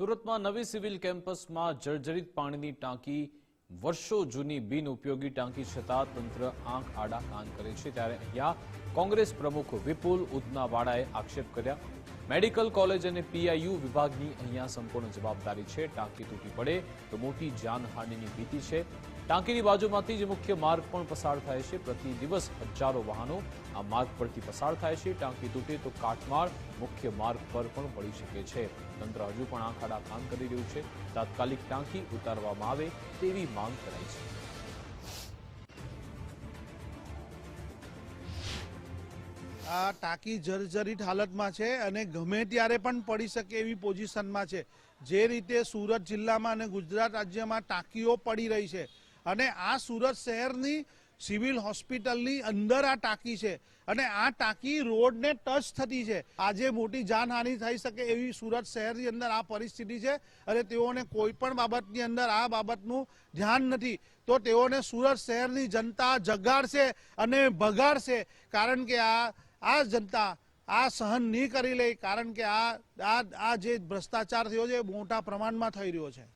સુરતમાં નવી સિવિલ કેમ્પસમાં જર્જરિત પાણીની ટાંકી, વર્ષો જૂની બિનઉપયોગી ટાંકી છતાં તંત્ર આંખ આડા કાન કરે છે. ત્યારે અહીંયા કોંગ્રેસ પ્રમુખ વિપુલ ઉદનાવાડાએ આક્ષેપ કર્યા. મેડિકલ કોલેજ અને પીઆઈયુ વિભાગની અહીંયા સંપૂર્ણ જવાબદારી છે. ટાંકી તૂટી પડે તો મોટી જાનહાનિની ભીતિ છે. ટાંકીની બાજુમાંથી જ મુખ્ય માર્ગ પણ પસાર થાય છે. પ્રતિ દિવસ હજારો વાહનો આ માર્ગ પરથી પસાર થાય છે. ટાંકી તૂટે તો કાટમાળ મુખ્ય માર્ગ પર પણ પડી શકે છે. તંત્ર હજુ પણ આંખાડા કામ કરી રહ્યું છે. તાત્કાલિક ટાંકી ઉતારવામાં આવે તેવી માંગ કરાઈ છે. આ ટાંકી જર્જરિત હાલતમાં છે અને ગમે ત્યારે પણ પડી શકે એવી પોઝિશનમાં છે. જે રીતે સુરત જિલ્લામાં અને ગુજરાત રાજ્યમાં ટાંકીઓ પડી રહી છે અને આ સુરત શહેરની સિવિલ હોસ્પિટલની અંદર આ ટાંકી છે અને આ ટાંકી રોડને ટચ થતી છે. આજે મોટી જાનહાનિ થઈ શકે એવી સુરત શહેરની અંદર આ પરિસ્થિતિ છે અને તેઓને કોઈ પણ બાબતની અંદર આ બાબતનું ધ્યાન નથી. તો તેઓને સુરત શહેરની જનતા જગાડશે અને ભગાડશે. કારણ કે આ આ જનતા આ સહન નહીં કરી લે, કારણ કે આ આ જે ભ્રષ્ટાચાર થયો છે મોટા પ્રમાણમાં થઈ રહ્યો છે.